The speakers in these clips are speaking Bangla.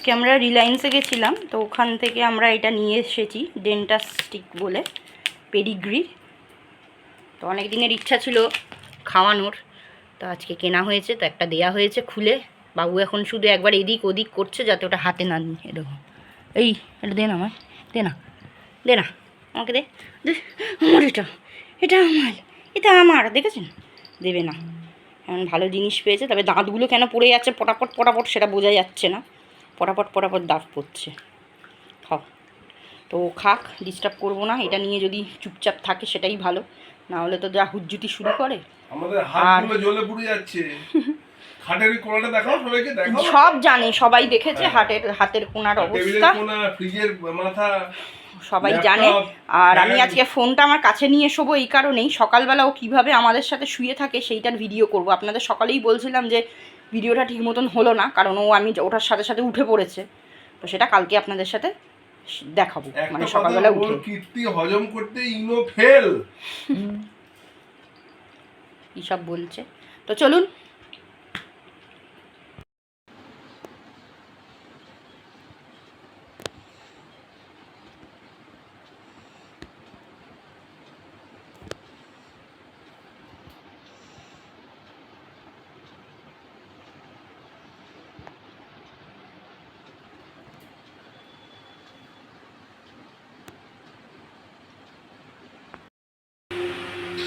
আজকে আমরা রিলায়েন্সে গেছিলাম, তো ওখান থেকে আমরা এটা নিয়ে এসেছি ডেন্টাস্টিক বলে পেডিগ্রি তো অনেক দিনের ইচ্ছা ছিল খাওয়ানোর, তো আজকে কেনা হয়েছে, তো একটা দেয়া হয়েছে খুলে। বাবু এখন শুধু একবার এদিক ওদিক করছে, যাতে ওটা হাতে না নিয়ে এরকম এই, এটা দে না আমার দে না দে না, আমাকে দে, আমার এটা এটা আমার এটা আমার, দেখেছেন? দেবে না। এমন ভালো জিনিস পেয়েছে, তবে দাঁতগুলো কেন পড়ে যাচ্ছে, পটাপট পটাপট, সেটা বোঝা যাচ্ছে না। পটাপট পটাপট দাঁত পড়ছে খাও। তো খাক ডিস্টার্ব করব না এটা নিয়ে যদি চুপচাপ থাকে সেটাই ভালো। না হলে তো যা হুজ্জুতি শুরু করে। সব জানে সবাই দেখেছে হাটের হাতের কোনার অবস্থা। ফ্রিজের মাথা সবাই জানে। আর আমি আজকে ফোনটা আমার কাছে নিয়ে শোবো এই কারণেই। সকালবেলা ও কীভাবে আমাদের সাথে শুয়ে থাকে সেইটার ভিডিও করব। আপনাদের সকালেই বলছিলাম যে ভিডিওটা ঠিক মতন হলো না কারণ ও আমি ওটার সাথে সাথে উঠে পড়েছে। তো সেটা কালকে আপনাদের সাথে দেখাবো। মানে সকালবেলা উঠে। কীর্তি হজম করতে ইনো ফেল। কী সব বলছে? তো চলুন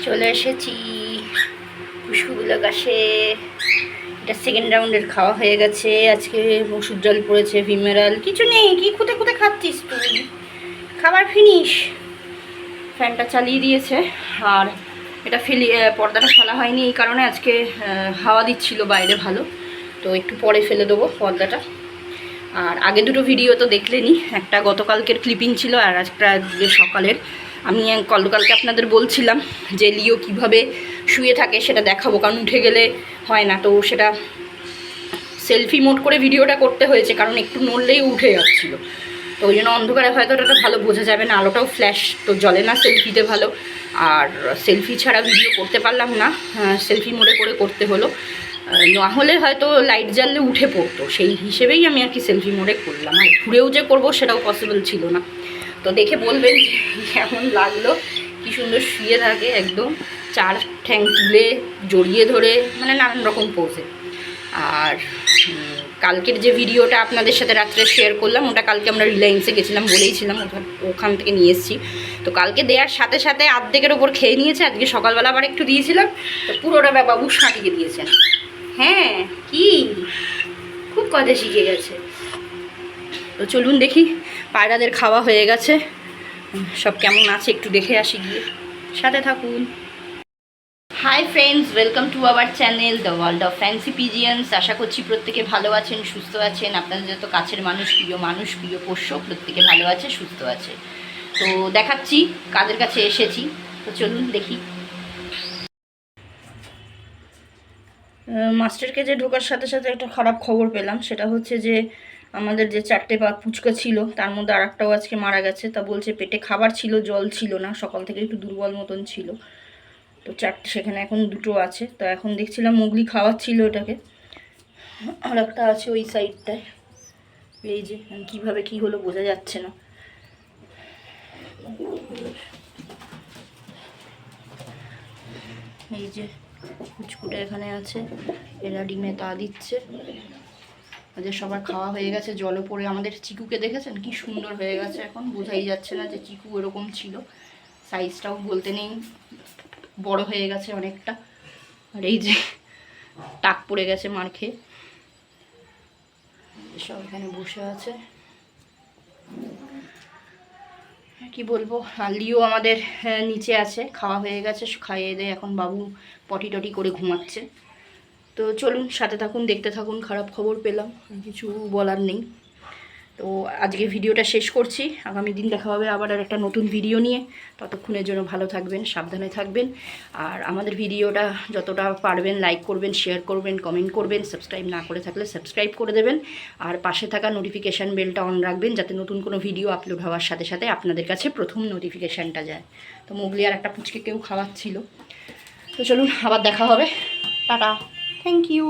চলে এসেছি। পুষ্পগুলো গাছে। এটা সেকেন্ড রাউন্ডের খাওয়া হয়ে গেছে। আজকে ওষুধ জল পড়েছে, ভিমেরাল। কিছু নেই, কি খুঁতে খুঁতে খাচ্ছিস তুই? খাবার ফিনিশ ফ্যানটা চালিয়ে দিয়েছে। আর এটা ফেলি পর্দাটা ফেলা হয়নি এই কারণে আজকে হাওয়া দিচ্ছিল বাইরে ভালো। তো একটু পরে ফেলে দেবো পর্দাটা। আর আগে দুটো ভিডিও তো দেখলেনি। একটা গতকালকের ক্লিপিং ছিল আর একটা আজকে সকালের। আমি গতকালকে আপনাদের বলছিলাম যে লিও কীভাবে শুয়ে থাকে সেটা দেখাবো, কারণ উঠে গেলে হয় না। তো সেটা সেলফি মোড করে ভিডিওটা করতে হয়েছে, কারণ একটু নড়লেই উঠে যাচ্ছিল। তো ওই জন্য অন্ধকারে হয়তো ওটা ভালো বোঝা যাবে না, আলোটাও ফ্ল্যাশ তো জ্বলে না সেলফিতে ভালো। আর সেলফি ছাড়া ভিডিও করতে পারলাম না সেলফি মোডে করে করতে হলো। না হলে হয়তো লাইট জ্বাললে উঠে পড়তো, সেই হিসেবেই আমি আর কি সেলফি মোডে করলাম। আর ঘুরেও যে করব সেটাও পসিবল ছিল না। তো দেখে বলবেন কেমন লাগল, কি সুন্দর শুয়ে থাকে একদম, চার ঠ্যাং তুলে জড়িয়ে ধরে মানে নানান রকম পোজে আর কালকের যে ভিডিওটা আপনাদের সাথে রাত্রে শেয়ার করলাম, ওটা কালকে আমরা রিলায়েন্সে গেছিলাম, বলেইছিলাম, ওখান থেকে নিয়ে এসেছি। তো কালকে দেওয়ার সাথে সাথে আর্ধেকের ওপর খেয়ে নিয়েছে, আজকে সকালবেলা আবার একটু দিয়েছিলাম, তো পুরোটা বাবু সাঁটিয়ে দিয়েছেন। হ্যাঁ কি? খুব কথা শিখে গেছে। তো চলুন দেখি পায়রাদের খাওয়া হয়ে গেছে। সব কেমন আছে একটু দেখে আসি গিয়ে। সাথে থাকুন। Hi friends welcome to our channel the world of fancy pigeons আশা করছি প্রত্যেকে ভালো আছেন, সুস্থ আছেন। আপনাদের যত কাছের মানুষ, প্রিয় মানুষ, প্রিয় পোষ্য, প্রত্যেকে ভালো আছে, সুস্থ আছে। তো দেখাচ্ছি কাদের কাছে এসেছি। তো চলুন দেখি। মাস্টারকে যে ঢোকার সাথে সাথে একটা খারাপ খবর পেলাম, সেটা হচ্ছে যে আমাদের যে চারটে পা ফুচকা ছিল, তার মধ্যে আর একটাও আজকে মারা গেছে। তা বলছে পেটে খাবার ছিল, জল ছিল না, সকাল থেকে একটু দুর্বল মতন ছিল। তো চারটে, সেখানে এখন দুটো আছে। তো এখন দেখছিলাম মুগলি খাওয়াচ্ছিল ওটাকে। আর একটা আছে ওই সাইডটায় এই যে, কীভাবে কি হলো বোঝা যাচ্ছে না। এই যে কুচকুটে এখানে আছে। এরা ডিমে তা দিচ্ছে। ওদের সবার খাওয়া হয়ে গেছে জলে পড়ে আমাদের চিকুকে দেখেছেন? কি সুন্দর হয়ে গেছে এখন বোঝাই যাচ্ছে না যে চিকু এরকম ছিল। সাইজটাও বলতে নেই বড় হয়ে গেছে অনেকটা। আর এই যে টাক পড়ে গেছে মার খেয়ে। সব এখানে বসে আছে। কি বলব লিও আমাদের আহ, নিচে আছে খাওয়া হয়ে গেছে খাইয়ে দিয়ে এখন বাবু পটি টটি করে ঘুমাচ্ছে। তো চলুন, সাথে থাকুন, দেখতে থাকুন, খারাপ খবর পেলাম, কিছু বলার নেই। তো আজকে ভিডিওটা শেষ করছি। আগামী দিন দেখা হবে আবার আর একটা নতুন ভিডিও নিয়ে। ততক্ষণের জন্য ভালো থাকবেন, সাবধানে থাকবেন। আর আমাদের ভিডিওটা যতটা পারবেন লাইক করবেন শেয়ার করবেন কমেন্ট করবেন সাবস্ক্রাইব না করে থাকলে সাবস্ক্রাইব করে দেবেন। আর পাশে থাকা নোটিফিকেশান বেলটা অন রাখবেন, যাতে নতুন কোনো ভিডিও আপলোড হওয়ার সাথে সাথে আপনাদের কাছে প্রথম নোটিফিকেশানটা যায়। তো মুগলি আর একটা পুচকে কেউ খাওয়াচ্ছিল। তো চলুন, আবার দেখা হবে। টাটা। Thank you